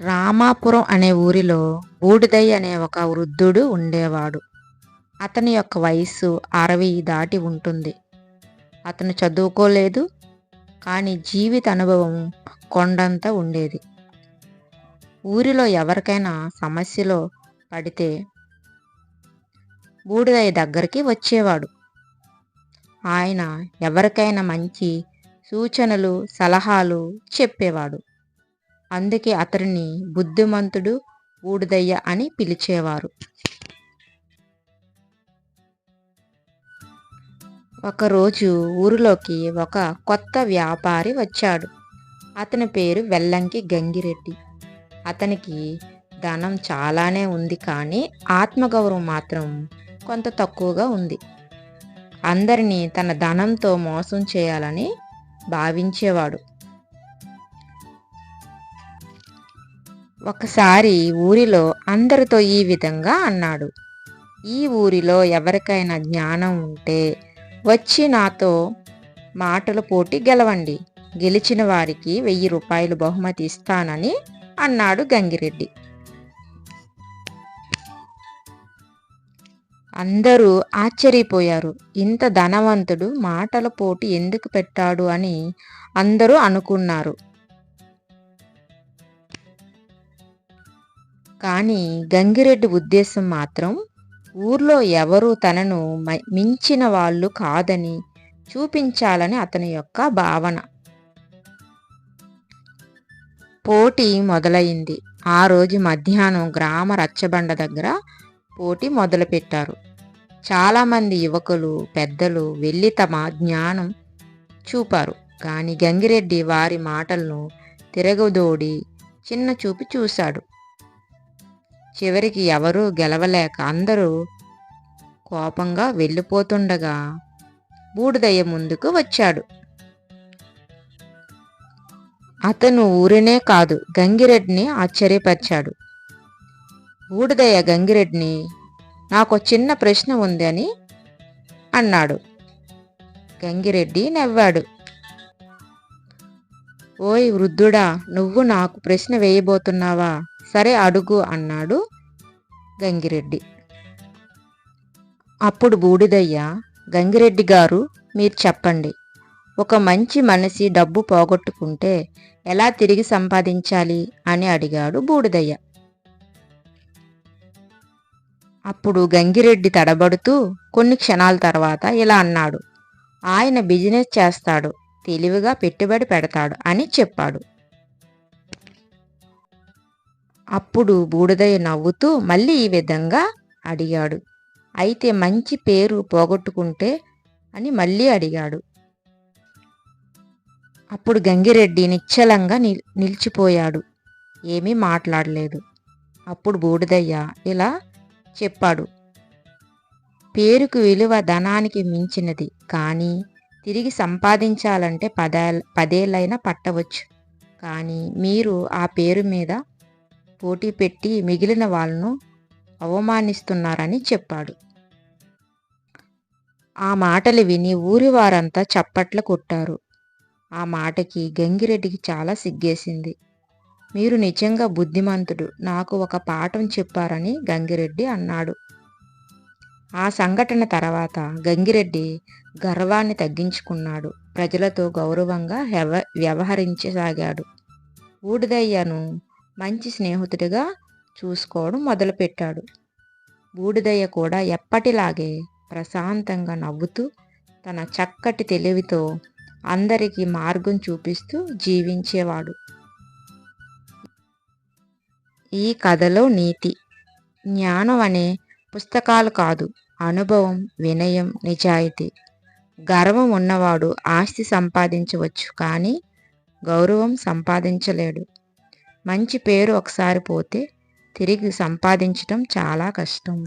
రామాపురం అనే ఊరిలో బూడిదయ్య అనే ఒక వృద్ధుడు ఉండేవాడు. అతని యొక్క వయస్సు అరవై దాటి ఉంటుంది. అతను చదువుకోలేదు కానీ జీవిత అనుభవం కొండంత ఉండేది. ఊరిలో ఎవరికైనా సమస్యలో పడితే బూడిదయ్య దగ్గరికి వచ్చేవాడు. ఆయన ఎవరికైనా మంచి సూచనలు సలహాలు చెప్పేవాడు. అందుకే అతడిని బుద్ధిమంతుడు బూడిదయ్య అని పిలిచేవారు. ఒకరోజు ఊరిలోకి ఒక కొత్త వ్యాపారి వచ్చాడు. అతని పేరు వెల్లంకి గంగిరెడ్డి. అతనికి ధనం చాలానే ఉంది కానీ ఆత్మగౌరవం మాత్రం కొంత తక్కువగా ఉంది. అందరినీ తన ధనంతో మోసం చేయాలని భావించేవాడు. ఒకసారి ఊరిలో అందరితో ఈ విధంగా అన్నాడు. ఈ ఊరిలో ఎవరికైనా జ్ఞానం ఉంటే వచ్చి నాతో మాటల పోటీ గెలవండి. గెలిచిన వారికి వెయ్యి రూపాయలు బహుమతి ఇస్తానని అన్నాడు గంగిరెడ్డి. అందరూ ఆశ్చర్యపోయారు. ఇంత ధనవంతుడు మాటల పోటీ ఎందుకు పెట్టాడు అని అందరూ అనుకున్నారు. కానీ గంగిరెడ్డి ఉద్దేశం మాత్రం ఊర్లో ఎవరు తనను మించిన వాళ్ళు కాదని చూపించాలని అతని యొక్క భావన. పోటీ మొదలైంది. ఆ రోజు మధ్యాహ్నం గ్రామ రచ్చబండ దగ్గర పోటీ మొదలుపెట్టారు. చాలామంది యువకులు పెద్దలు వెళ్ళి తమ జ్ఞానం చూపారు. కానీ గంగిరెడ్డి వారి మాటలను తిరగదోడి చిన్న చూపి చూశాడు. చివరికి ఎవరూ గెలవలేక అందరూ కోపంగా వెళ్ళిపోతుండగా బూడిదయ్య ముందుకు వచ్చాడు. అతను ఊరినే కాదు గంగిరెడ్డిని ఆశ్చర్యపరిచాడు. బూడిదయ్య గంగిరెడ్డిని నాకు చిన్న ప్రశ్న ఉంది అని అన్నాడు. గంగిరెడ్డి నవ్వాడు. ఓయ్ వృద్ధుడా నువ్వు నాకు ప్రశ్న వేయబోతున్నావా? సరే అడుగు అన్నాడు గంగిరెడ్డి. అప్పుడు బూడిదయ్య గంగిరెడ్డి గారు మీరు చెప్పండి. ఒక మంచి మనిషి డబ్బు పోగొట్టుకుంటే ఎలా తిరిగి సంపాదించాలి? అని అడిగాడు బూడిదయ్య. అప్పుడు గంగిరెడ్డి తడబడుతూ కొన్ని క్షణాల తర్వాత ఇలా అన్నాడు. ఆయన బిజినెస్ చేస్తాడు తెలివిగా పెట్టుబడి పెడతాడు అని చెప్పాడు. అప్పుడు బూడిదయ్య నవ్వుతూ మళ్ళీ ఈ విధంగా అడిగాడు. అయితే మంచి పేరు పోగొట్టుకుంటే అని మళ్ళీ అడిగాడు. అప్పుడు గంగిరెడ్డి నిశ్చలంగా నిల్ నిలిచిపోయాడు. ఏమీ మాట్లాడలేదు. అప్పుడు బూడిదయ్య ఇలా చెప్పాడు. పేరుకు విలువ ధనానికి మించినది కానీ తిరిగి సంపాదించాలంటే పదే పదేళ్ళైనా పట్టవచ్చు. కానీ మీరు ఆ పేరు మీద పోటీ పెట్టి మిగిలిన వాళ్ళను అవమానిస్తున్నారని చెప్పాడు. ఆ మాటలు విని ఊరి వారంతా చప్పట్లు కొట్టారు. ఆ మాటకి గంగిరెడ్డికి చాలా సిగ్గేసింది. మీరు నిజంగా బుద్ధిమంతుడు నాకు ఒక పాఠం చెప్పారని గంగిరెడ్డి అన్నాడు. ఆ సంఘటన తర్వాత గంగిరెడ్డి గర్వాన్ని తగ్గించుకున్నాడు. ప్రజలతో గౌరవంగా వ్యవహరించసాగాడు. ఊడిదయ్యను మంచి స్నేహితుడిగా చూసుకోవడం మొదలుపెట్టాడు. బూడిదయ్య కూడా ఎప్పటిలాగే ప్రశాంతంగా నవ్వుతూ తన చక్కటి తెలివితో అందరికీ మార్గం చూపిస్తూ జీవించేవాడు. ఈ కథలో నీతి. జ్ఞానం అనే పుస్తకాలు కాదు అనుభవం వినయం నిజాయితీ. గర్వం ఉన్నవాడు ఆస్తి సంపాదించవచ్చు కానీ గౌరవం సంపాదించలేడు. మంచి పేరు ఒకసారి పోతే తిరిగి సంపాదించటం చాలా కష్టం.